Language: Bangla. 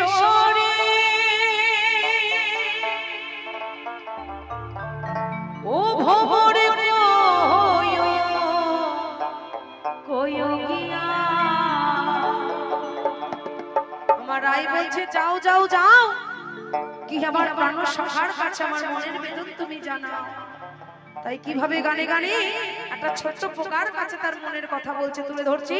কেশরে ও ভবর আমার রায় বলছে, যাও যাও যাও। কি আমার মানুষ সবার কাছে আমার মনের বেদন তুমি জানাও। তাই কীভাবে গানে গানে একটা ছোট্ট পোকার কাছে তার মনের কথা বলছে, তুলে ধরছি।